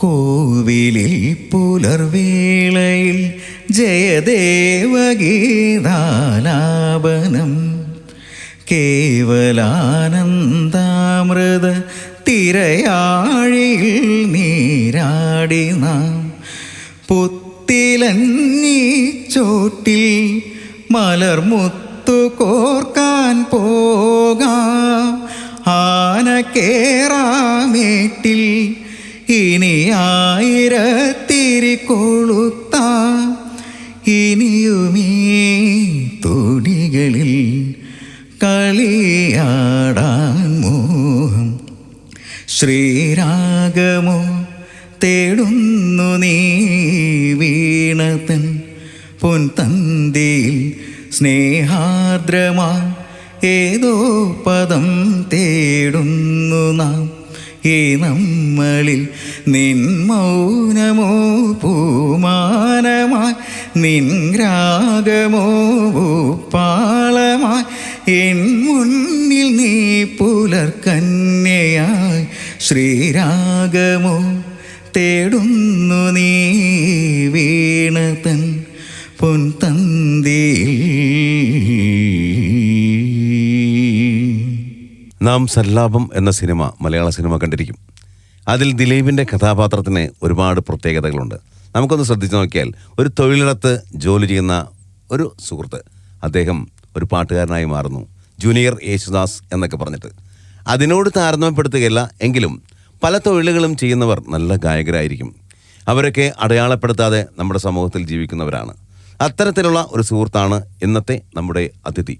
കോവിലിൽ പുലർവേളയിൽ ജയദേവഗീതാലാപനം. കേവലാനന്ദാമൃത തിരയാഴിയിൽ നീരാടി നാം. പുത്തിലഞ്ഞി ചോട്ടിൽ മലർമുത്തു കോർക്കാൻ പോകാം. ആന കേറാമേട്ടിൽ ഇനി ആയിരത്തിരി കൊളുത്ത ഇനിയുമീ തുടികളിൽ കളിയാടാൻ മോഹം. ശ്രീരാഗമോ തേടുന്നു നീ വീണതൻ പൊൻതന്തിയിൽ സ്നേഹാർദ്രമാ ഏതോ പദം തേടുന്നു നാം. ഈ നമ്മളിൽ നിൻ മൗനമോ പൂമാനമായി നിൻ രാഗമോ പാളമായി എൻ മുന്നിൽ നീ പുലർക്കന്യയായി ശ്രീരാഗമോ തേടുന്നു നീ വീണതൻ. നാം സല്ലാപം എന്ന സിനിമ മലയാള സിനിമ കണ്ടിരിക്കും. അതിൽ ദിലീപിന്റെ കഥാപാത്രത്തിന് ഒരുപാട് പ്രത്യേകതകളുണ്ട്. നമുക്കൊന്ന് ശ്രദ്ധിച്ചു നോക്കിയാൽ ഒരു തൊഴിലിടത്ത് ജോലി ചെയ്യുന്ന ഒരു സുഹൃത്ത് അദ്ദേഹം ഒരു പാട്ടുകാരനായി മാറുന്നു. ജൂനിയർ യേശുദാസ് എന്നൊക്കെ പറഞ്ഞിട്ട്. അതിനോട് താരതമ്യപ്പെടുത്തുകയല്ല എങ്കിലും പല തൊഴിലുകളും ചെയ്യുന്നവർ നല്ല ഗായകരായിരിക്കും. അവരൊക്കെ അടയാളപ്പെടുത്താതെ നമ്മുടെ സമൂഹത്തിൽ ജീവിക്കുന്നവരാണ്. അത്തരത്തിലുള്ള ഒരു സുഹൃത്താണ് ഇന്നത്തെ നമ്മുടെ അതിഥി.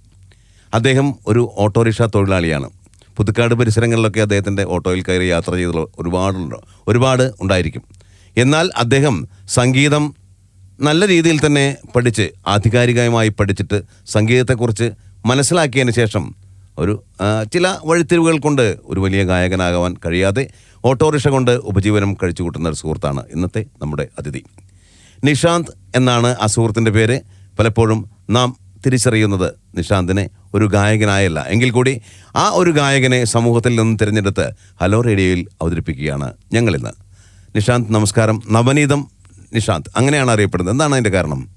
അദ്ദേഹം ഒരു ഓട്ടോറിക്ഷ തൊഴിലാളിയാണ്. പുതുക്കാട് പരിസരങ്ങളിലൊക്കെ അദ്ദേഹത്തിന്റെ ഓട്ടോയിൽ കയറി യാത്ര ചെയ്ത ഒരുപാടുണ്ട് ഒരുപാട് ഉണ്ടായിരിക്കും. എന്നാൽ അദ്ദേഹം സംഗീതം നല്ല രീതിയിൽ തന്നെ പഠിച്ച് ആധികാരികമായി പഠിച്ചിട്ട് സംഗീതത്തെക്കുറിച്ച് മനസ്സിലാക്കിയതിന് ശേഷം ഒരു ചില വഴിത്തിരിവുകൾ കൊണ്ട് ഒരു വലിയ ഗായകനാകാൻ കഴിയാതെ ഓട്ടോറിക്ഷ കൊണ്ട് ഉപജീവനം കഴിച്ചു കൂട്ടുന്ന ഒരു സുഹൃത്താണ് ഇന്നത്തെ നമ്മുടെ അതിഥി. നിഷാന്ത് എന്നാണ് ആ സുഹൃത്തിന്റെ പേര്. പലപ്പോഴും നാം തിരിച്ചറിയുന്നത് നിഷാന്തിനെ ഒരു ഗായകനായല്ല. എങ്കിൽ കൂടി ആ ഒരു ഗായകനെ സമൂഹത്തിൽ നിന്ന് തിരഞ്ഞെടുത്ത് ഹലോ റേഡിയോയിൽ അവതരിപ്പിക്കുകയാണ് ഞങ്ങളിന്ന്. നിഷാന്ത് നമസ്കാരം. നവനീതം നിഷാന്ത് അങ്ങനെയാണ് അറിയപ്പെടുന്നത്. എന്താണ് അതിന്റെ കാരണം?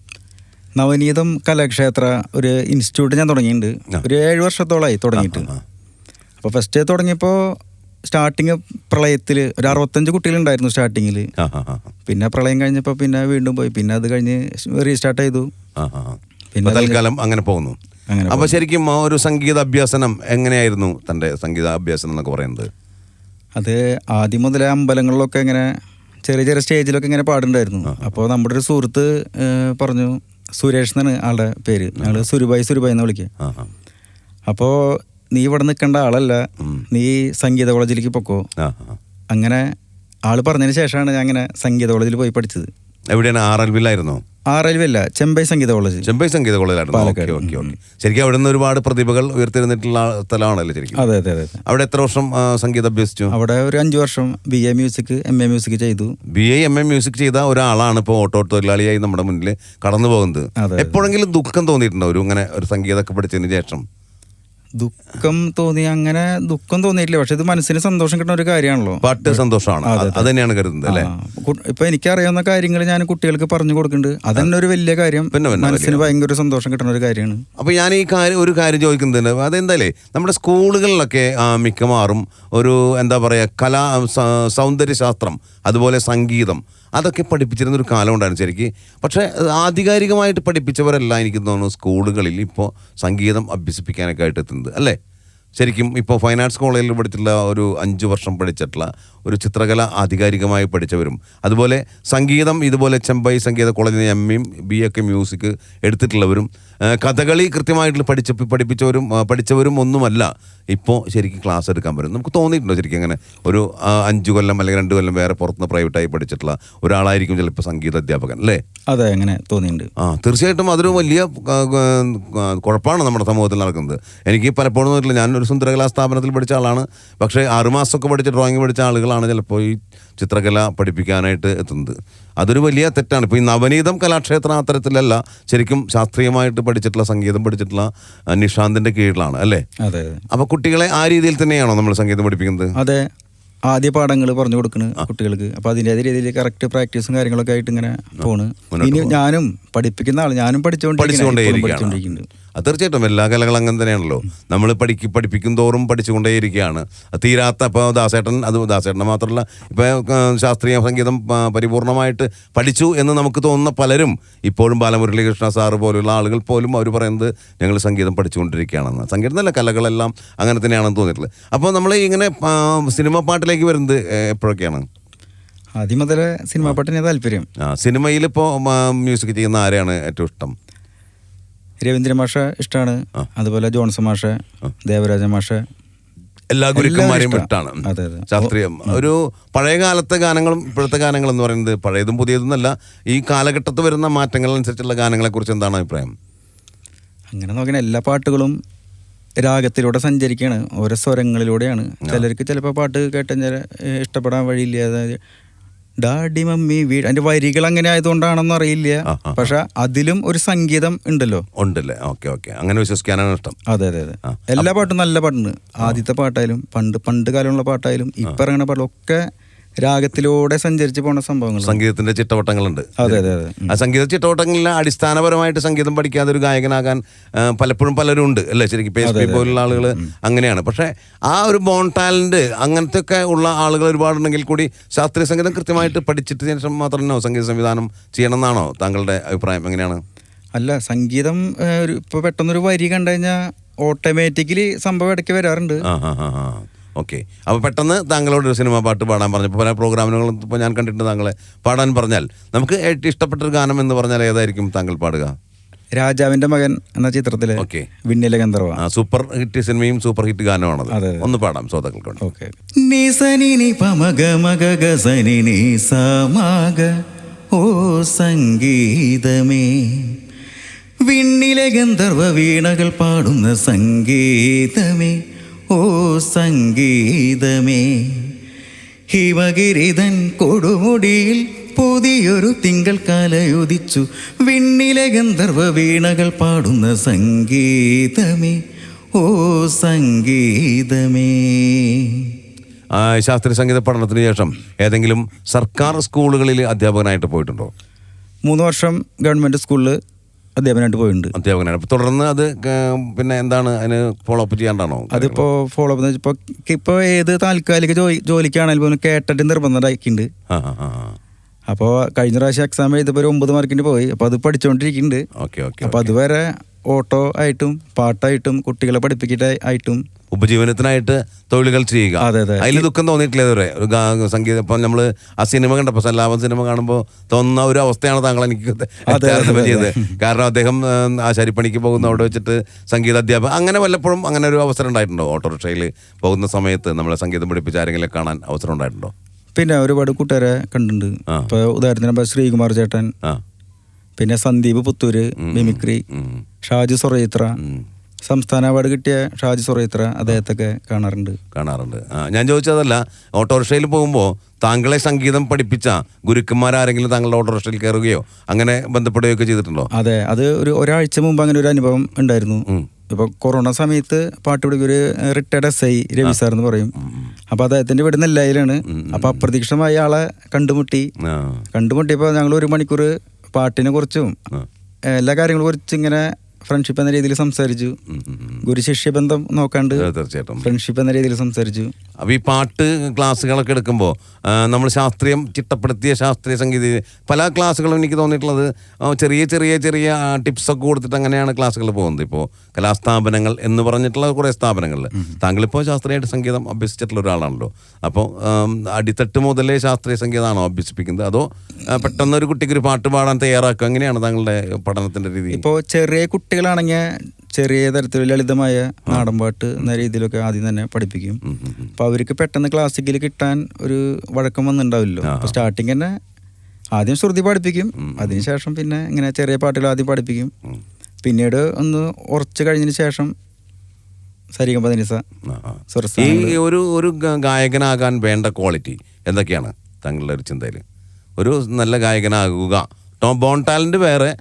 നവനീതം കലാക്ഷേത്ര ഒരു ഇൻസ്റ്റിറ്റ്യൂട്ട് ഞാൻ തുടങ്ങിയിട്ടുണ്ട്. ഒരു ഏഴ് വർഷത്തോളമായി തുടങ്ങിയിട്ട്. അപ്പോൾ ഫസ്റ്റ് തുടങ്ങിയപ്പോൾ സ്റ്റാർട്ടിങ് പ്രളയത്തിൽ ഒരു അറുപത്തഞ്ച് കുട്ടികളുണ്ടായിരുന്നു സ്റ്റാർട്ടിങ്ങിൽ. പിന്നെ പ്രളയം കഴിഞ്ഞപ്പോൾ പിന്നെ വീണ്ടും പോയി. പിന്നെ അത് കഴിഞ്ഞ് റീസ്റ്റാർട്ട് ചെയ്തു. പിന്നെ തൽക്കാലം അങ്ങനെ പോകുന്നു. അങ്ങനെ അപ്പൊ ശരിക്കും ആ ഒരു സംഗീത അഭ്യാസനം എങ്ങനെയായിരുന്നു തന്റെ സംഗീത അഭ്യാസനം എന്നൊക്കെ പറയുന്നത്? അത് ആദ്യം മുതലേ അമ്പലങ്ങളിലൊക്കെ ഇങ്ങനെ ചെറിയ ചെറിയ സ്റ്റേജിലൊക്കെ ഇങ്ങനെ പാടുണ്ടായിരുന്നു അപ്പോൾ നമ്മുടെ ഒരു സുഹൃത്ത് പറഞ്ഞു സുരേഷ് എന്നാണ് ആളുടെ പേര്. ആൾ സുരുബായി സുരുബായി എന്ന് വിളിക്കുക. അപ്പോൾ നീ ഇവിടെ നിൽക്കേണ്ട ആളല്ല. നീ സംഗീത കോളേജിലേക്ക് പൊക്കോ. അങ്ങനെ ആൾ പറഞ്ഞതിന് ശേഷമാണ് ഞാൻ അങ്ങനെ സംഗീത കോളേജിൽ പോയി പഠിച്ചത്. എവിടെയാണ് ആർ എൽ വിലായിരുന്നോ ആർ എൽ അല്ല ചെമ്പൈ സംഗീത കോളേജ് ചെമ്പൈ സംഗീത കോളേജിലായിരുന്നു. ഓക്കെ. Okay okay. ശരിക്കും അവിടെ നിന്ന് ഒരുപാട് പ്രതിഭകൾ ഉയർത്തിരുന്നിട്ടുള്ള സ്ഥലമാണല്ലോ ശരിക്കും? അതെ അതെ അതെ അവിടെ എത്ര വർഷം സംഗീതം അഭ്യസിച്ചു? അവിടെ ഒരു അഞ്ചു വർഷം B A music M A music ചെയ്തു. B A M A music ചെയ്ത ഒരാളാണ് ഇപ്പോൾ ഓട്ടോ തൊഴിലാളിയായി നമ്മുടെ മുന്നിൽ കടന്നു പോകുന്നത് എപ്പോഴെങ്കിലും ദുഃഖം തോന്നിയിട്ടുണ്ടോ ഒരു ഇങ്ങനെ ഒരു സംഗീതമൊക്കെ പഠിച്ചതിന് ശേഷം? ദുഃഖം തോന്നി അങ്ങനെ ദുഃഖം തോന്നിയിട്ടില്ല. പക്ഷെ ഇത് മനസ്സിന് സന്തോഷം കിട്ടുന്ന ഒരു കാര്യമാണല്ലോ. പാട്ട് സന്തോഷമാണ്. അത് തന്നെയാണ് കരുതുന്നത് അല്ലേ? ഇപ്പൊ എനിക്കറിയാവുന്ന കാര്യങ്ങൾ ഞാൻ കുട്ടികൾക്ക് പറഞ്ഞു കൊടുക്കുന്നുണ്ട്. അതന്നെ ഒരു വലിയ കാര്യം. മനസ്സിന് ഭയങ്കര സന്തോഷം കിട്ടുന്ന ഒരു കാര്യമാണ്. അപ്പൊ ഞാൻ ഈ കാര്യം ഒരു കാര്യം ചോദിക്കുന്നുണ്ട്. അതെന്തായാലേ നമ്മുടെ സ്കൂളുകളിലൊക്കെ മിക്കവാറും ഒരു എന്താ പറയാ കലാ സൗന്ദര്യശാസ്ത്രം അതുപോലെ സംഗീതം അതൊക്കെ പഠിപ്പിച്ചിരുന്ന ഒരു കാലം ഉണ്ടായിരുന്നു ശരിക്ക്. പക്ഷേ ആധികാരികമായിട്ട് പഠിപ്പിച്ചവരല്ല എനിക്ക് തോന്നുന്നു സ്കൂളുകളിൽ ഇപ്പോൾ സംഗീതം അഭ്യസിപ്പിക്കാനൊക്കെ ആയിട്ട് എത്തുന്നത് അല്ലേ? ശരിക്കും ഇപ്പോൾ ഫൈൻ ആർട്സ് കോളേജിൽ പഠിച്ചിട്ടുള്ള ഒരു അഞ്ച് വർഷം പഠിച്ചിട്ടുള്ള ഒരു ചിത്രകല ആധികാരികമായി പഠിച്ചവരും. അതുപോലെ സംഗീതം ഇതുപോലെ ചെമ്പൈ സംഗീത കോളേജിൽ എം എയും ബി എ ഒക്കെ മ്യൂസിക് എടുത്തിട്ടുള്ളവരും കഥകളി കൃത്യമായിട്ട് പഠിച്ച പഠിപ്പിച്ചവരും പഠിച്ചവരും ഒന്നുമല്ല. ഇപ്പോൾ ശരിക്കും ക്ലാസ് എടുക്കാൻ പറ്റും. നമുക്ക് തോന്നിയിട്ടുണ്ടോ ശരിക്കും അങ്ങനെ ഒരു അഞ്ച് കൊല്ലം അല്ലെങ്കിൽ രണ്ട് കൊല്ലം വേറെ പുറത്തുനിന്ന് പ്രൈവറ്റായി പഠിച്ചിട്ടുള്ള ഒരാളായിരിക്കും ചിലപ്പോൾ സംഗീത അധ്യാപകൻ അല്ലേ? അതെ അങ്ങനെ തോന്നിയിട്ടുണ്ട്. ആ തീർച്ചയായിട്ടും അതൊരു വലിയ കുഴപ്പമാണ് നമ്മുടെ സമൂഹത്തിൽ നടക്കുന്നത്. എനിക്ക് പലപ്പോഴും തോന്നിയിട്ടില്ല. ഞാനൊരു സുന്ദരകലാ സ്ഥാപനത്തിൽ പഠിച്ച ആളാണ്. പക്ഷേ ആറുമാസമൊക്കെ പഠിച്ച ഡ്രോയിങ് പഠിച്ച ആളുകളാണ് ചിലപ്പോൾ ഈ ചിത്രകല പഠിപ്പിക്കാനായിട്ട് എത്തുന്നത്. അതൊരു വലിയ തെറ്റാണ്. ഇപ്പോൾ ഈ നവനീതം കലാക്ഷേത്രം അത്തരത്തിലല്ല. ശരിക്കും ശാസ്ത്രീയമായിട്ട് പഠിച്ചിട്ടുള്ള സംഗീതം പഠിച്ചിട്ടുള്ള നിഷാന്തിന്റെ കീഴിലാണ് അല്ലേ? അതെ അപ്പൊ അപ്പോൾ കുട്ടികളെ ആ രീതിയിൽ തന്നെയാണോ നമ്മൾ സംഗീതം പഠിപ്പിക്കുന്നത്? അതെ ആദ്യ പാഠങ്ങൾ പറഞ്ഞു കൊടുക്കുന്നത് കുട്ടികൾക്ക്. അപ്പൊ അതിന്റെതായ രീതിയിൽ കറക്റ്റ് പ്രാക്ടീസും കാര്യങ്ങളൊക്കെ ആയിട്ട് ഇങ്ങനെ പോണ്. ഇനി ഞാനും പഠിപ്പിക്കുന്ന ആൾ ഞാനും പഠിച്ചുകൊണ്ടിരിക്കുന്നുണ്ട് അത് തീർച്ചയായിട്ടും എല്ലാ കലകളും അങ്ങനെ തന്നെയാണല്ലോ. നമ്മൾ പഠിക്ക് പഠിപ്പിക്കും തോറും പഠിച്ചുകൊണ്ടേയിരിക്കുകയാണ്. തീരാത്ത ഇപ്പോൾ ദാസേട്ടൻ അത് ദാസേട്ടനെ മാത്രമല്ല ഇപ്പോൾ ശാസ്ത്രീയ സംഗീതം പരിപൂർണമായിട്ട് പഠിച്ചു എന്ന് നമുക്ക് തോന്നുന്ന പലരും ഇപ്പോഴും ബാലമുരളീകൃഷ്ണ സാറ് പോലുള്ള ആളുകൾ പോലും അവർ പറയുന്നത് ഞങ്ങൾ സംഗീതം പഠിച്ചുകൊണ്ടിരിക്കുകയാണെന്ന്. സംഗീതം നല്ല കലകളെല്ലാം അങ്ങനെ തന്നെയാണെന്ന് തോന്നിയിട്ടുള്ളത് അപ്പോൾ നമ്മൾ ഇങ്ങനെ സിനിമ പാട്ടിലേക്ക് വരുന്നത് എപ്പോഴൊക്കെയാണ്? ആദ്യം മുതലേ സിനിമ പാട്ടിന് താല്പര്യം. ആ സിനിമയിൽ ഇപ്പോൾ മ്യൂസിക് ചെയ്യുന്ന ആരെയാണ് ഏറ്റവും ഇഷ്ടം? രവീന്ദ്ര മാഷ ഇഷ്ടമാണ് അതുപോലെ ജോൺസൺ മാഷ ദേവരാജ മാഷ. എല്ലാ ഗുരുക്കന്മാരെയും. വിട്ടാണ്. ശാസ്ത്രീയം. ഒരു പഴയ കാലത്തെ ഗാനങ്ങളും ഇപ്പോഴത്തെ ഗാനങ്ങളും എന്ന് പറയുന്നത് പഴയതും പുതിയതൊന്നല്ല ഈ കാലഘട്ടത്ത് വരുന്ന മാറ്റങ്ങൾ അനുസരിച്ചുള്ള ഗാനങ്ങളെ കുറിച്ച് എന്താണ് അഭിപ്രായം? അങ്ങനെ നോക്കണ എല്ലാ പാട്ടുകളും രാഗത്തിലൂടെ സഞ്ചരിക്കുകയാണ്. ഓരോ സ്വരങ്ങളിലൂടെയാണ്. ചിലർക്ക് ചിലപ്പോൾ പാട്ട് കേട്ടാൽ ഇഷ്ടപ്പെടാൻ വഴിയില്ല. അതായത് ഡാഡി മമ്മി വീട് അതിന്റെ വരികൾ അങ്ങനെ ആയതുകൊണ്ടാണെന്ന് അറിയില്ല. പക്ഷെ അതിലും ഒരു സംഗീതം ഉണ്ടല്ലോ. ഉണ്ടല്ലേ? Okay okay. അങ്ങനെ വിശ്വസിക്കാനാണ് ഇഷ്ടം. അതെ അതെ അതെ. എല്ലാ പാട്ടും നല്ല പാട്ടുണ്ട്. ആദ്യത്തെ പാട്ടായാലും പണ്ട് പണ്ട് കാലമുള്ള പാട്ടായാലും ഇപ്പൊ ഇറങ്ങുന്ന പാട്ടുകളൊക്കെ രാഗത്തിലൂടെ സഞ്ചരിച്ച് പോണ സംഭവങ്ങൾ സംഗീതത്തിന്റെ ചിട്ടവട്ടങ്ങളുണ്ട്. അതെ അതെ അതെ. ആ സംഗീത ചിട്ടവട്ടങ്ങളിൽ അടിസ്ഥാനപരമായിട്ട് സംഗീതം പഠിക്കാതെ ഒരു ഗായകനാകാൻ പലപ്പോഴും പലരും ഉണ്ട് അല്ലേ? ശരിക്കും പേസ്ബി പോലുള്ള ആളുകൾ അങ്ങനെയാണ്. പക്ഷേ ആ ഒരു ബോൺ ടാലന്റ് അങ്ങനത്തെ ഒക്കെ ഉള്ള ആളുകൾ ഒരുപാടുണ്ടെങ്കിൽ കൂടി ശാസ്ത്രീയ സംഗീതം കൃത്യമായിട്ട് പഠിച്ചിട്ട് ശേഷം മാത്രമോ സംഗീത സംവിധാനം ചെയ്യണമെന്നാണോ താങ്കളുടെ അഭിപ്രായം? എങ്ങനെയാണ്? അല്ല സംഗീതം ഒരു ഇപ്പൊ പെട്ടെന്നൊരു വരി കണ്ടു കഴിഞ്ഞാൽ ഓട്ടോമാറ്റിക്കലി സംഭവം ഇടയ്ക്ക് വരാറുണ്ട്. ഓക്കെ. അപ്പോൾ പെട്ടെന്ന് താങ്കളോട് ഒരു സിനിമ പാട്ട് പാടാൻ പറഞ്ഞു പല പ്രോഗ്രാമുകളും ഇപ്പോൾ ഞാൻ കണ്ടിട്ടുണ്ട് താങ്കളെ. പാടാൻ പറഞ്ഞാൽ നമുക്ക് ഏറ്റവും ഇഷ്ടപ്പെട്ടൊരു ഗാനം എന്ന് പറഞ്ഞാൽ ഏതായിരിക്കും താങ്കൾ പാടുക? രാജാവിന്റെ മകൻ എന്ന ചിത്രത്തിലെ ഓക്കെ. വിണ്ണിലെ ഗന്ധർവ. ആ, സൂപ്പർ ഹിറ്റ് സിനിമയും സൂപ്പർ ഹിറ്റ് ഗാനമാണത്. ഒന്ന് പാടാം ശ്രോതാക്കൾക്ക് ഓക്കെ. നീ സനി നി പമഗ മഗ ഗ സനി സമാഗ ഓ സംഗീതമേ. വിണ്ണിലെ ഗന്ധർവ വീണകൾ പാടുന്ന സംഗീതമേ. ഓ സംഗീതമേ ഹിമഗിരിതൻ കൊടുമുടിയിൽ പുതിയൊരു തിങ്കൾ കാലയുദിച്ചു വിണ്ണിലെ ഗന്ധർവ വീണകൾ പാടുന്ന സംഗീതമേ ഓ സംഗീതമേ. ആ, ശാസ്ത്രീയ സംഗീത പഠനത്തിന് ശേഷം ഏതെങ്കിലും സർക്കാർ സ്കൂളുകളിൽ അധ്യാപകനായിട്ട് പോയിട്ടുണ്ടോ? മൂന്ന് വർഷം ഗവൺമെന്റ് സ്കൂളിൽ അധ്യാപനമായിട്ട് പോയിട്ടുണ്ട്. അധ്യാപകനാണ്. അപ്പോൾ തുടർന്ന് അത് പിന്നെ എന്താണ് അതിന് ഫോളോ അപ്പ് ചെയ്യാണ്ടാണോ? അതിപ്പോ ഫോളോ അപ്പ് ഇപ്പോൾ ഇപ്പോൾ ഏത് താൽക്കാലിക ജോലി ജോലിക്കാണെങ്കിലും പോലും കേട്ടിട്ട് നിർബന്ധമാക്കിയിട്ടുണ്ട് അപ്പോൾ കഴിഞ്ഞ പ്രാവശ്യം എക്സാം എഴുതിയപ്പോൾ ഒരു ഒമ്പത് മാർക്കിന് പോയി. അപ്പോൾ അത് പഠിച്ചുകൊണ്ടിരിക്കുന്നുണ്ട് ഓക്കെ ഓക്കെ അപ്പോൾ അതുവരെ ഓട്ടോ ആയിട്ടും പാട്ടായിട്ടും കുട്ടികളെ പഠിപ്പിക്കട്ടെ ആയിട്ടും ഉപജീവനത്തിനായിട്ട് തൊഴിലുകൾ ചെയ്യുക. അതെ, അതെ. അതിൽ ദുഃഖം തോന്നിയിട്ടില്ല ഇതുവരെ. ഒരു സംഗീതം ഇപ്പം നമ്മൾ ആ സിനിമ കണ്ടപ്പോൾ സല്ലാപം സിനിമ കാണുമ്പോൾ തോന്നുന്ന ഒരു അവസ്ഥയാണ് താങ്കൾ എനിക്ക് ചെയ്തത്. കാരണം അദ്ദേഹം ആ, ആശാരിപ്പണിക്ക് പോകുന്ന അവിടെ വെച്ചിട്ട് സംഗീത അധ്യാപകം അങ്ങനെ വല്ലപ്പോഴും അങ്ങനെ ഒരു അവസരം ഉണ്ടായിട്ടുണ്ടോ? ഓട്ടോറിക്ഷയിൽ പോകുന്ന സമയത്ത് നമ്മളെ സംഗീതം പഠിപ്പിച്ച ആരെങ്കിലും കാണാൻ അവസരം ഉണ്ടായിട്ടുണ്ടോ? പിന്നെ ഒരുപാട് കൂട്ടുകാരെ കണ്ടിട്ടുണ്ട്. ഇപ്പൊ ഉദാഹരണത്തിന് ശ്രീകുമാർ ചേട്ടൻ പിന്നെ സന്ദീപ് പുത്തൂര് മിമിക്രി ഷാജു സൊറയിത്ര. സംസ്ഥാന അവാർഡ് കിട്ടിയ ഷാജി സൊറയിത്ര അദ്ദേഹത്തൊക്കെ കാണാറുണ്ട്. കാണാറുണ്ട്. ഞാൻ ചോദിച്ചതല്ല ഓട്ടോറിക്ഷയിൽ പോകുമ്പോൾ താങ്കളെ സംഗീതം പഠിപ്പിച്ച ഗുരുക്കന്മാരാരെങ്കിലും താങ്കളുടെ ഓട്ടോറിക്ഷയിൽ കയറുകയോ അങ്ങനെ ബന്ധപ്പെടുകയൊക്കെ ചെയ്തിട്ടുണ്ടോ? അതെ അത് ഒരു ഒരാഴ്ച മുമ്പ് അങ്ങനെ ഒരു അനുഭവം ഉണ്ടായിരുന്നു. ഇപ്പൊ കൊറോണ സമയത്ത് പാട്ട് പിടിക്കുക ഒരു retired S I Ravi sir എന്ന് പറയും. അപ്പൊ അദ്ദേഹത്തിന്റെ വീട് നെല്ലായിലാണ്. അപ്പൊ അപ്രതീക്ഷിതമായി ആളെ കണ്ടുമുട്ടി. കണ്ടുമുട്ടിയപ്പോ ഞങ്ങൾ ഒരു മണിക്കൂർ പാട്ടിനെ കുറിച്ചും എല്ലാ കാര്യങ്ങളെ കുറിച്ച് ഇങ്ങനെ ഫ്രണ്ട്ഷിപ്പ് എന്ന രീതിയിൽ സംസാരിച്ചു. ഉം, ഉം, ഉം. ഗുരു ശിഷ്യ ബന്ധം നോക്കാണ്ട് തീർച്ചയായിട്ടും. ഫ്രണ്ട്ഷിപ്പ് എന്ന രീതിയിൽ സംസാരിച്ചു. അപ്പോൾ ഈ പാട്ട് ക്ലാസ്സുകളൊക്കെ എടുക്കുമ്പോൾ നമ്മൾ ശാസ്ത്രീയം ചിട്ടപ്പെടുത്തിയ ശാസ്ത്രീയ സംഗീത പല ക്ലാസ്സുകളും എനിക്ക് തോന്നിയിട്ടുള്ളത് ചെറിയ ചെറിയ ചെറിയ ടിപ്സൊക്കെ കൊടുത്തിട്ട് അങ്ങനെയാണ് ക്ലാസ്സുകൾ പോകുന്നത്. ഇപ്പോൾ കലാസ്ഥാപനങ്ങൾ എന്ന് പറഞ്ഞിട്ടുള്ള കുറേ സ്ഥാപനങ്ങളിൽ താങ്കളിപ്പോൾ ശാസ്ത്രീയമായിട്ട് സംഗീതം അഭ്യസിച്ചിട്ടുള്ള ഒരാളാണല്ലോ. അപ്പോൾ അടിത്തട്ട് മുതലേ ശാസ്ത്രീയ സംഗീതമാണോ അഭ്യസിപ്പിക്കുന്നത്? അതോ പെട്ടെന്ന് ഒരു കുട്ടിക്ക് ഒരു പാട്ട് പാടാൻ തയ്യാറാക്കുക? എങ്ങനെയാണ് താങ്കളുടെ പഠനത്തിന്റെ രീതി? ഇപ്പോൾ ചെറിയ കുട്ടികളാണെങ്കിൽ ചെറിയ തരത്തിൽ ലളിതമായ നാടൻപാട്ട് എന്ന രീതിയിലൊക്കെ ആദ്യം തന്നെ പഠിപ്പിക്കും. അപ്പോൾ അവർക്ക് പെട്ടെന്ന് ക്ലാസിക്കൽ കിട്ടാൻ ഒരു വഴക്കം വന്നിണ്ടാവില്ലോ അപ്പോൾ സ്റ്റാർട്ടിങ് തന്നെ ആദ്യം ശ്രുതി പഠിപ്പിക്കും അതിനുശേഷം പിന്നെ ഇങ്ങനെ ചെറിയ പാട്ടുകൾ ആദ്യം പഠിപ്പിക്കും. പിന്നീട് ഒന്ന് ഉറച്ചു കഴിഞ്ഞതിന് ശേഷം സരിഗം പതിനിസ. ഈ ഒരു ഒരു ഗായകനാകാൻ വേണ്ട ക്വാളിറ്റി എന്തൊക്കെയാണ് താങ്കളുടെ ഒരു ചിന്തയിൽ? ഒരു നല്ല ഗായകനാകുക. ടോം ബോൺ ടാലന്റ് വേറെ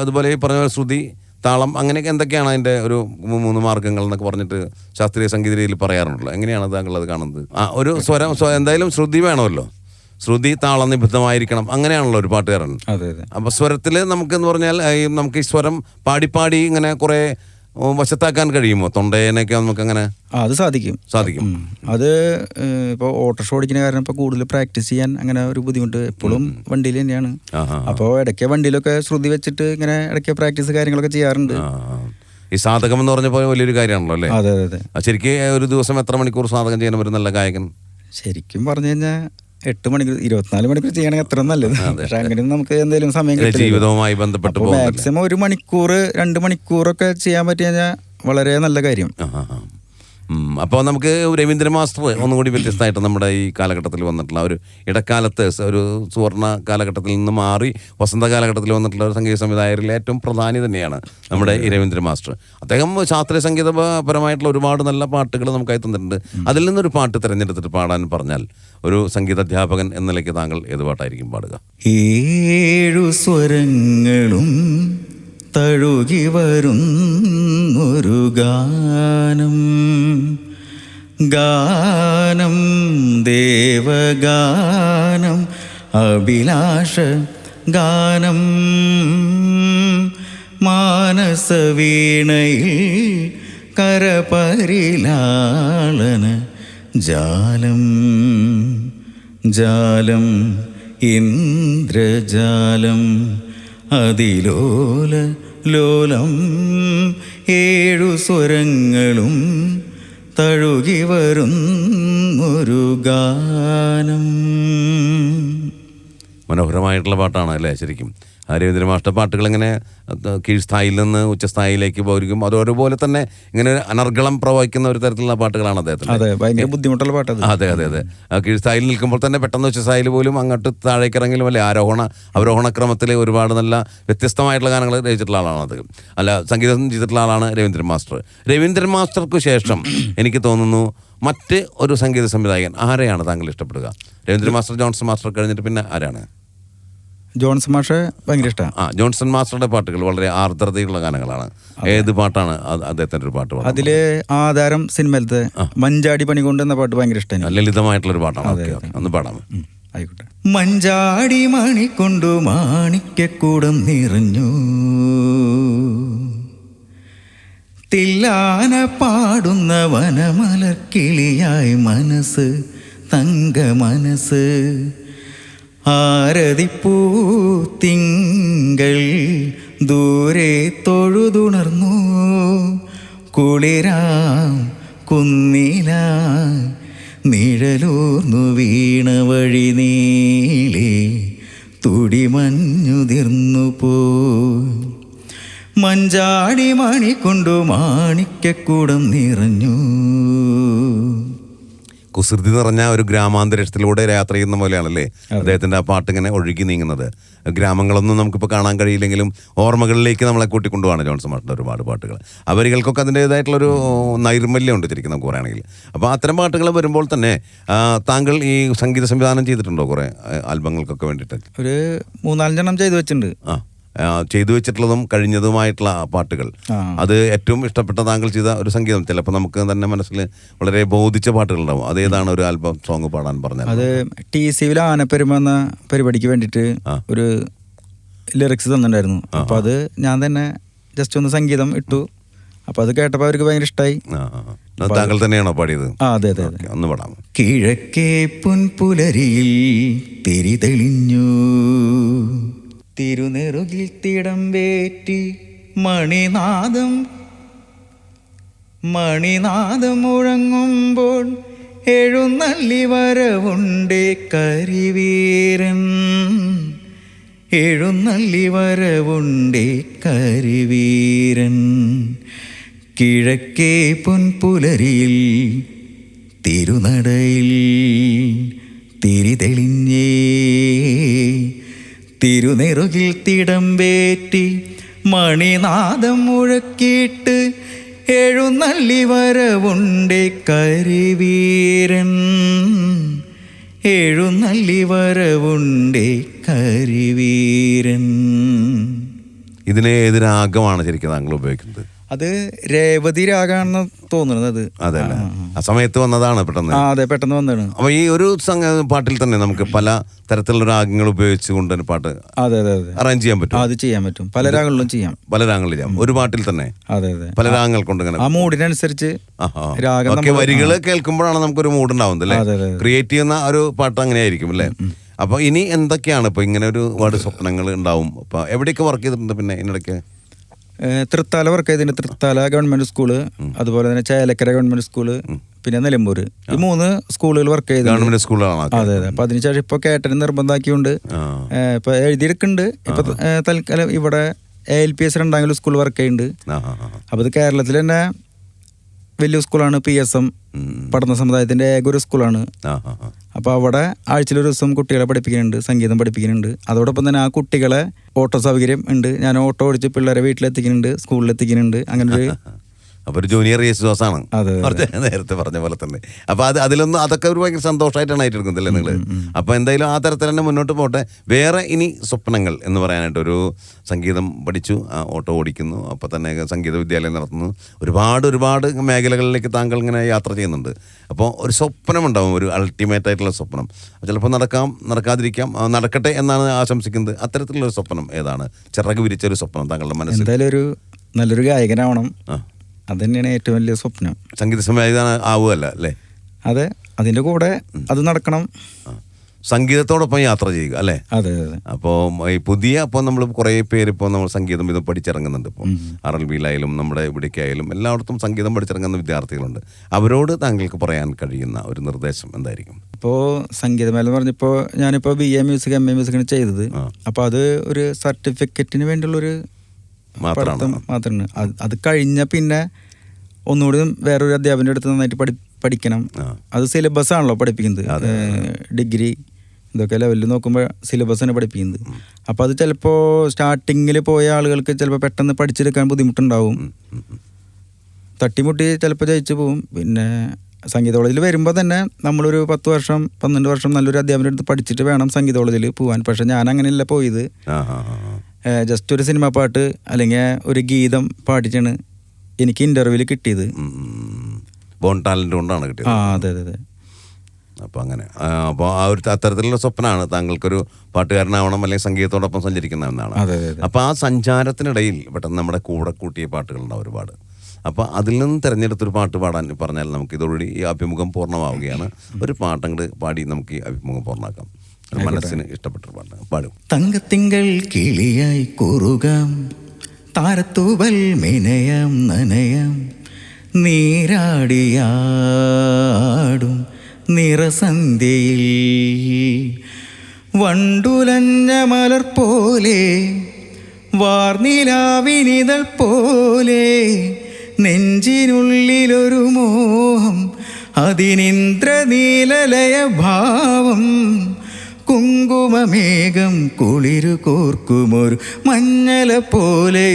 അതുപോലെ ഈ പറഞ്ഞ ശ്രുതി താളം അങ്ങനെയൊക്കെ എന്തൊക്കെയാണ് അതിന്റെ ഒരു മൂന്ന് മാർഗങ്ങൾ എന്നൊക്കെ പറഞ്ഞിട്ട് ശാസ്ത്രീയ സംഗീത രീതിയിൽ പറയാറുണ്ടല്ലോ? എങ്ങനെയാണ് താങ്കൾ അത് കാണുന്നത്? ആ ഒരു സ്വരം എന്തായാലും ശ്രുതി വേണമല്ലോ. ശ്രുതി താളം നിബദ്ധമായിരിക്കണം. അങ്ങനെയാണല്ലോ ഒരു പാട്ടുകാരൻ. അപ്പൊ അതെ. അപ്പോൾ സ്വരത്തിൽ നമുക്കെന്ന് പറഞ്ഞാൽ നമുക്ക് ഈ സ്വരം പാടി പാടി ഇങ്ങനെ കുറേ വശത്താക്കാൻ കഴിയുമോ? തൊണ്ടേനൊക്കെ നമുക്ക് അങ്ങനെ അത് സാധിക്കും. സാധിക്കും. അത് ഇപ്പോൾ ഓട്ടോറിക്ഷ ഓടിക്കുന്ന കാരണം ഇപ്പോൾ കൂടുതൽ പ്രാക്ടീസ് ചെയ്യാൻ അങ്ങനെ ഒരു ബുദ്ധിമുട്ട് എപ്പോഴും വണ്ടിയിൽ തന്നെയാണ്. അപ്പോൾ ഇടയ്ക്ക് വണ്ടിയിലൊക്കെ ശ്രുതി വെച്ചിട്ട് ഇങ്ങനെ ഇടയ്ക്ക് പ്രാക്ടീസ് കാര്യങ്ങളൊക്കെ ചെയ്യാറുണ്ട്. ഈ സാധകം എന്ന് പറഞ്ഞപ്പോൾ വലിയൊരു കാര്യമാണല്ലോ അല്ലേ? അതെ അതെ അതെ. ശരിക്കും ഒരു ദിവസം എത്ര മണിക്കൂർ സാധകം ചെയ്യാൻ പറ്റും നല്ല ഗായകൻ? ശരിക്കും പറഞ്ഞു കഴിഞ്ഞാൽ എട്ട് മണിക്കൂർ ഇരുപത്തിനാല് മണിക്കൂർ ചെയ്യണമെങ്കിൽ അത്ര നല്ലത്. പക്ഷെ അങ്ങനെ നമുക്ക് എന്തെങ്കിലും സമയം ജീവിതവുമായി ബന്ധപ്പെട്ട് മാക്സിമം ഒരു മണിക്കൂർ രണ്ട് മണിക്കൂറൊക്കെ ചെയ്യാൻ പറ്റി കഴിഞ്ഞാൽ വളരെ നല്ല കാര്യം. അപ്പോൾ നമുക്ക് രവീന്ദ്ര മാസ്റ്റർ ഒന്നുകൂടി വ്യത്യസ്തമായിട്ട് നമ്മുടെ ഈ കാലഘട്ടത്തിൽ വന്നിട്ടുള്ള ഒരു ഇടക്കാലത്ത് ഒരു സുവർണ കാലഘട്ടത്തിൽ നിന്ന് മാറി വസന്ത കാലഘട്ടത്തിൽ വന്നിട്ടുള്ള ഒരു സംഗീത സംവിധായകരിൽ ഏറ്റവും പ്രധാനി തന്നെയാണ് നമ്മുടെ ഈ രവീന്ദ്ര മാസ്റ്റർ. അദ്ദേഹം ശാസ്ത്രീയ സംഗീതപരമായിട്ടുള്ള ഒരുപാട് നല്ല പാട്ടുകൾ നമുക്കായി തന്നിട്ടുണ്ട്. അതിൽ നിന്നൊരു പാട്ട് തിരഞ്ഞെടുത്തിട്ട് പാടാൻ പറഞ്ഞാൽ ഒരു സംഗീതാധ്യാപകൻ എന്ന നിലയ്ക്ക് താങ്കൾ ഏത് പാട്ടായിരിക്കും പാടുക? ഏഴു സ്വരങ്ങളും തഴുകി വരുന്നൊരു ഗാനം. ഗാനം ദേവഗാനം അഭിലാഷ ഗാനം. മാനസവീണയിൽ കരപരിലാളന ജാലം. ജാലം ഇന്ദ്രജാലം അതിലോല ലോലം ഏഴു സ്വരങ്ങളും തഴുകി വരുന്നൊരു ഗാനം. മനോഹരമായിട്ടുള്ള പാട്ടാണ് അല്ലേ ശരിക്കും? രവീന്ദ്ര മാഷ്ട പാട്ടുകൾ ഇങ്ങനെ കീഴ്സ്ഥായിൽ നിന്ന് ഉച്ചസ്ഥായിലേക്ക് പോയിരിക്കും. അത് ഒരുപോലെ തന്നെ ഇങ്ങനെ അനർഗളം പ്രവഹിക്കുന്ന ഒരു തരത്തിലുള്ള പാട്ടുകളാണ് അദ്ദേഹത്തിന് ബുദ്ധിമുട്ടുള്ള പാട്ട് അതെ അതെ അതെ. ആ കീഴ്സ്ഥായിൽ നിൽക്കുമ്പോൾ തന്നെ പെട്ടെന്ന് ഉച്ചസ്ഥായിൽ പോലും അങ്ങോട്ട് താഴേക്ക് ഇറങ്ങിയാലും അല്ലെ? ആരോഹണ അവരോഹണ ക്രമത്തിൽ ഒരുപാട് നല്ല വ്യത്യസ്തമായിട്ടുള്ള ഗാനങ്ങൾ രചിച്ചിട്ടുള്ള ആളാണ് അത് അല്ല സംഗീതം ചെയ്തിട്ടുള്ള ആളാണ് രവീന്ദ്രൻ മാസ്റ്റർ. രവീന്ദ്രൻ മാസ്റ്റർക്ക് ശേഷം എനിക്ക് തോന്നുന്നു മറ്റ് ഒരു സംഗീത സംവിധായകൻ ആരെയാണ് താങ്കൾ ഇഷ്ടപ്പെടുക? രവീന്ദ്രൻ മാസ്റ്റർ ജോൺസൺ മാസ്റ്റർ കഴിഞ്ഞിട്ട് പിന്നെ ആരാണ്? ജോൺസൺ മാഷെ ഭയങ്കര ഇഷ്ടമാണ് ആ ജോൺസൺ മാസ്റ്ററുടെ പാട്ടുകൾ വളരെ ആർദ്രതയുള്ള ഗാനങ്ങളാണ്. ഏത് പാട്ടാണ് അത് അദ്ദേഹത്തിന്റെ ഒരു പാട്ട് പാടുന്നത്? അതിൽ ആധാരം സിനിമയിലത്തെ മഞ്ചാടി പണി കൊണ്ട് എന്ന പാട്ട് ഭയങ്കര ഇഷ്ടമാണ് ലളിതമായിട്ടുള്ള ഒരു പാട്ടാണ്. ഓക്കെ ഓക്കെ ഒന്ന് പാടാം ആയിക്കോട്ടെ. മഞ്ചാടി മണിക്കൊണ്ടു കൊണ്ടു മാണിക്കൂടം നിറഞ്ഞു. തില്ലാന പാടുന്ന വനമലക്കിളിയായി മനസ്സ് തങ്ക മനസ്സ് ആരതിപ്പൂ തിങ്കൾ ദൂരെ തൊഴുതുണർന്നു. കുളിരാ കുന്നില നിഴലൂർന്നു വീണ വഴി നീളെ തുടിമഞ്ഞുതിർന്നു പോ മഞ്ചാടി മണി കൊണ്ടു മാണിക്കൂടം നിറഞ്ഞു. കുസൃതി നിറഞ്ഞ ഒരു ഗ്രാമാന്തരീക്ഷത്തിലൂടെ യാത്ര ചെയ്യുന്ന പോലെയാണല്ലേ അദ്ദേഹത്തിന്റെ ആ പാട്ട് ഇങ്ങനെ ഒഴുകി നീങ്ങുന്നത്. ഗ്രാമങ്ങളൊന്നും നമുക്കിപ്പോൾ കാണാൻ കഴിയില്ലെങ്കിലും ഓർമ്മകളിലേക്ക് നമ്മളെ കൂട്ടിക്കൊണ്ടുപോകാണ് ജോൺസൺ മാഷിന്റെ ഒരുപാട് പാട്ടുകൾ. ആ വരികൾക്കൊക്കെ അതിന്റെതായിട്ടുള്ളൊരു നൈർമല്യം ഉണ്ട് ശരിക്കും നമുക്ക് പറയുകയാണെങ്കിൽ അപ്പോൾ അത്തരം പാട്ടുകൾ വരുമ്പോൾ തന്നെ താങ്കൾ ഈ സംഗീത സംവിധാനം ചെയ്തിട്ടുണ്ടോ കുറേ ആൽബങ്ങൾക്കൊക്കെ വേണ്ടിയിട്ട്? ഒരു മൂന്നാലഞ്ചെണ്ണം ചെയ്തു വെച്ചിട്ടുണ്ട്. ആ, ചെയ്തു വെച്ചിട്ടുള്ളതും കഴിഞ്ഞതുമായിട്ടുള്ള പാട്ടുകൾ. അത് ഏറ്റവും ഇഷ്ടപ്പെട്ട താങ്കൾ ചെയ്ത ഒരു സംഗീതം. ചിലപ്പോൾ നമുക്ക് തന്നെ മനസ്സിൽ വളരെ ബോധിച്ച പാട്ടുകളുണ്ടാവും അതേതാണ് ഒരു ആൽബം സോങ് പാടാൻ പറഞ്ഞത് അത് ടി സിവിൽ ആനപ്പെരുമ എന്ന പരിപാടിക്ക് വേണ്ടിയിട്ട് ഒരു ലിറിക്സ് തന്നിട്ടുണ്ടായിരുന്നു. അപ്പോൾ അത് ഞാൻ തന്നെ ജസ്റ്റ് ഒന്ന് സംഗീതം ഇട്ടു. അപ്പോൾ അത് കേട്ടപ്പോൾ അവർക്ക് ഭയങ്കര ഇഷ്ടമായി താങ്കൾ തന്നെയാണോ പാടിയത്? അതെ അതെ അതെ. ഒന്ന് പാടാം. കിഴക്കേ പുൻപുലരിയിൽ തിരിതെളിഞ്ഞു തിരുനെറുകിൽ തിടം വേറ്റി മണിനാദം. മണിനാദം മുഴങ്ങുമ്പോൾ എഴുന്നള്ളി വരവുണ്ടേ കരിവീരൻ. എഴുന്നള്ളി വരവുണ്ടേ കരിവീരൻ. കിഴക്കേ പൊൻപുലരിയിൽ തിരുനടയിൽ തിരിതെളിഞ്ഞേ തിരുനെറുകിൽ തിടമ്പേറ്റി മണിനാദം മുഴക്കിയിട്ട് എഴുന്നള്ളി വരവുണ്ടേ കരിവീരൻ. എഴുന്നള്ളി വരവുണ്ടേ കരിവീരൻ. ഇതിനെ ഏത് രാഗമാണ് ശരിക്കും താങ്കൾ ഉപയോഗിക്കുന്നത്. അത് രേവതി രാഗാണെന്ന് തോന്നുന്നത് അതെ. അല്ലേ ആ സമയത്ത് വന്നതാണ് പെട്ടെന്ന്. അതെ പെട്ടെന്ന് വന്നതാണ്. അപ്പൊ ഈ ഒരു പാട്ടിൽ തന്നെ നമുക്ക് പല തരത്തിലുള്ള രാഗങ്ങൾ ഉപയോഗിച്ചുകൊണ്ട് തന്നെ പാട്ട് അതെ അതെ അതെ. അറേഞ്ച് ചെയ്യാൻ പറ്റും അത് ചെയ്യാൻ പറ്റും. പല രാഗങ്ങളിലും ചെയ്യാം. പല രാഗങ്ങളിൽ ചെയ്യാം. ഒരു പാട്ടിൽ തന്നെ അതെ അതെ. പല രാഗങ്ങൾ കൊണ്ട് ഇങ്ങനെ ആ മൂഡിനനുസരിച്ച്. രാഗം വരികൾ കേൾക്കുമ്പോഴാണ് നമുക്കൊരു മൂഡ് ഉണ്ടാവുന്നത് അല്ലേ. ക്രിയേറ്റ് ചെയ്യുന്ന ഒരു പാട്ട് അങ്ങനെയായിരിക്കും അല്ലേ? അപ്പൊ ഇനി എന്തൊക്കെയാണ് ഇപ്പൊ ഇങ്ങനെ ഒരുപാട് സ്വപ്നങ്ങൾ ഉണ്ടാവും? അപ്പൊ എവിടെയൊക്കെ വർക്ക് ചെയ്തിട്ടുണ്ട് പിന്നെ ഇതിനിടയ്ക്ക്? തൃത്താല വർക്ക് ചെയ്തിട്ടുണ്ട് തൃത്താല ഗവൺമെന്റ് സ്കൂൾ അതുപോലെ തന്നെ ചേലക്കര ഗവൺമെന്റ് സ്കൂൾ പിന്നെ നിലമ്പൂർ ഈ മൂന്ന് സ്കൂളുകൾ വർക്ക് ചെയ്ത് ഗവൺമെന്റ് സ്കൂളാണ് അതെ അതെ. അപ്പൊ അതിനുശേഷം ഇപ്പൊ കേട്ടന് നിർബന്ധമാക്കിയുണ്ട് ഇപ്പൊ എഴുതിയെടുക്കുന്നുണ്ട്. ഇപ്പൊ തൽക്കാലം ഇവിടെ എ എൽ പി എസ് രണ്ടാങ്കിലും സ്കൂൾ വർക്ക് ചെയ്യുന്നുണ്ട്. അപ്പൊ ഇത് കേരളത്തിൽ തന്നെ വലിയ സ്കൂളാണ് പി എസ് എം പഠന സമുദായത്തിന്റെ ഏക ഒരു സ്കൂളാണ്. അപ്പോൾ അവിടെ ആഴ്ചയിൽ ഒരു ദിവസം കുട്ടികളെ പഠിപ്പിക്കുന്നുണ്ട് സംഗീതം പഠിപ്പിക്കുന്നുണ്ട്. അതോടൊപ്പം തന്നെ ആ കുട്ടികളെ ഓട്ടോ സൗകര്യം ഉണ്ട്. ഞാൻ ഓട്ടോ ഓടിച്ച് പിള്ളേരെ വീട്ടിലെത്തിക്കുന്നുണ്ട് സ്കൂളിലെത്തിക്കുന്നുണ്ട്. അങ്ങനെ ഒരു അപ്പൊ ഒരു ജൂനിയർ യേശുദാസ് ആണ്. നേരത്തെ പറഞ്ഞ പോലെ തന്നെ. അപ്പൊ അത് അതിലൊന്നും അതൊക്കെ ഒരു ഭയങ്കര സന്തോഷമായിട്ടാണ് ഏറ്റെടുക്കുന്നത് അല്ലേ നിങ്ങൾ അപ്പൊ എന്തായാലും ആ തരത്തിൽ തന്നെ മുന്നോട്ട് പോട്ടെ. വേറെ ഇനി സ്വപ്നങ്ങൾ എന്ന് പറയാനായിട്ട് ഒരു സംഗീതം പഠിച്ചു ഓട്ടോ ഓടിക്കുന്നു അപ്പൊ തന്നെ സംഗീത വിദ്യാലയം നടത്തുന്നു. ഒരുപാട് ഒരുപാട് മേഖലകളിലേക്ക് താങ്കൾ ഇങ്ങനെ യാത്ര ചെയ്യുന്നുണ്ട്. അപ്പോൾ ഒരു സ്വപ്നം ഉണ്ടാവും ഒരു അൾട്ടിമേറ്റ് ആയിട്ടുള്ള സ്വപ്നം. ചിലപ്പോൾ നടക്കാം നടക്കാതിരിക്കാം നടക്കട്ടെ എന്നാണ് ആശംസിക്കുന്നത്. അത്തരത്തിലുള്ള ഒരു സ്വപ്നം ഏതാണ്? ചിറക് വിരിച്ച ഒരു സ്വപ്നം താങ്കളുടെ മനസ്സിൽ. എന്തായാലും ഒരു നല്ലൊരു ഗായകനാവണം. അത് തന്നെയാണ് ഏറ്റവും വലിയ സ്വപ്നം. സംഗീത സംവിധാനം ആവുകയല്ല അല്ലേ? അതെ അതിന്റെ കൂടെ അത് നടക്കണം. സംഗീതത്തോടൊപ്പം യാത്ര ചെയ്യുക അല്ലേ? അതെ അതെ അപ്പോൾ ഈ പുതിയ അപ്പോൾ നമ്മൾ കുറേ പേര് ഇപ്പോൾ നമ്മൾ സംഗീതം ഇത് പഠിച്ചിറങ്ങുന്നുണ്ട് ഇപ്പോൾ ആർ എൽ ബിയിലായാലും നമ്മുടെ ഇവിടേക്കായാലും എല്ലായിടത്തും സംഗീതം പഠിച്ചിറങ്ങുന്ന വിദ്യാർത്ഥികളുണ്ട്. അവരോട് താങ്കൾക്ക് പറയാൻ കഴിയുന്ന ഒരു നിർദ്ദേശം എന്തായിരിക്കും? ഇപ്പോൾ സംഗീതമേലെന്ന് പറഞ്ഞപ്പോൾ ഞാനിപ്പോൾ ബി എ മ്യൂസിക് എം എ മ്യൂസിക്കാണ് ചെയ്തത്. അപ്പോൾ അത് ഒരു സർട്ടിഫിക്കറ്റിന് വേണ്ടിയുള്ളൊരു പഠിത്തം മാത്രമാണ്. അത് കഴിഞ്ഞ പിന്നെ ഒന്നുകൂടി വേറൊരു അധ്യാപകന്റെ അടുത്ത് നന്നായിട്ട് പഠി പഠിക്കണം. അത് സിലബസ് ആണല്ലോ പഠിപ്പിക്കുന്നത്. ഡിഗ്രി ഇതൊക്കെ ലെവലിൽ നോക്കുമ്പോൾ സിലബസ് തന്നെ പഠിപ്പിക്കുന്നത്. അപ്പോൾ അത് ചിലപ്പോൾ സ്റ്റാർട്ടിങ്ങിൽ പോയ ആളുകൾക്ക് ചിലപ്പോൾ പെട്ടെന്ന് പഠിച്ചെടുക്കാൻ ബുദ്ധിമുട്ടുണ്ടാവും. തട്ടിമുട്ടി ചിലപ്പോൾ ജയിച്ചു പോവും. പിന്നെ സംഗീത കോളേജിൽ വരുമ്പോൾ തന്നെ നമ്മളൊരു പത്ത് വർഷം പന്ത്രണ്ട് വർഷം നല്ലൊരു അധ്യാപനം എടുത്ത് പഠിച്ചിട്ട് വേണം സംഗീത കോളേജിൽ പോകാൻ പക്ഷെ ഞാൻ അങ്ങനെയല്ല പോയത്. ജസ്റ്റ് ഒരു സിനിമ പാട്ട് അല്ലെങ്കിൽ ഒരു ഗീതം പാടിച്ചാണ് എനിക്ക് ഇന്റർവ്യൂവിൽ കിട്ടിയത്. ബോൺ ടാലന്റ് കൊണ്ടാണ് ആ കിട്ടിയത് അതെ അതെ അതെ. അപ്പോൾ അങ്ങനെ. അപ്പോൾ ആ ഒരു അത്തരത്തിലുള്ള സ്വപ്നമാണ് താങ്കൾക്കൊരു പാട്ടുകാരനാവണം അല്ലെങ്കിൽ സംഗീതത്തോടൊപ്പം സഞ്ചരിക്കുന്ന എന്നാണ് അപ്പോൾ ആ സഞ്ചാരത്തിനിടയിൽ പെട്ടെന്ന് നമ്മുടെ കൂടെ കൂട്ടിയ പാട്ടുകളുണ്ടാവും ഒരുപാട്. അപ്പോൾ അതിൽ നിന്ന് തിരഞ്ഞെടുത്തൊരു പാട്ട് പാടാൻ പറഞ്ഞാൽ നമുക്ക് ഇതോടുകൂടി ഈ അഭിമുഖം പൂർണമാവുകയാണ്. ഒരു പാട്ടങ്ങട് പാടി നമുക്ക് ഈ അഭിമുഖം പൂർണമാക്കാം. മനസ്സിന് ഇഷ്ടപ്പെട്ടൊരു പാട്ട് പാടും. തങ്കത്തിങ്കൾ കിളിയായി കൂറുകാം. താരത്തൂവൽ മിനയം നനയം. നീരാടിയാടും നിറസന്ധ്യയിൽ. വണ്ടുലഞ്ഞ മലർ പോലെ വാർനിലാവിനിതൾ പോലെ നെഞ്ചിനുള്ളിലൊരു മോഹം അതിനിന്ദ്രനീലലയ ഭാവം കുങ്കുമമേഘം കുളിരു കോർക്കുമൊരു മഞ്ഞല പോലെയൊലാവാം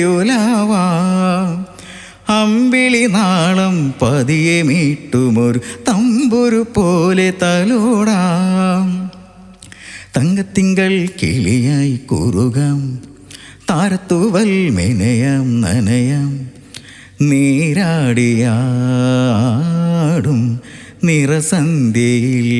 അമ്പിളി നാളം പതിയെ മീട്ടുമോർ തമ്പുരു പോലെ തലോടാം. തങ്കത്തിങ്കൾ കിളിയായി കൂറുകാം താരത്തൂവൽ മെനയാം നനയാം നീരാടിയാടും നിറസന്ധ്യയിൽ.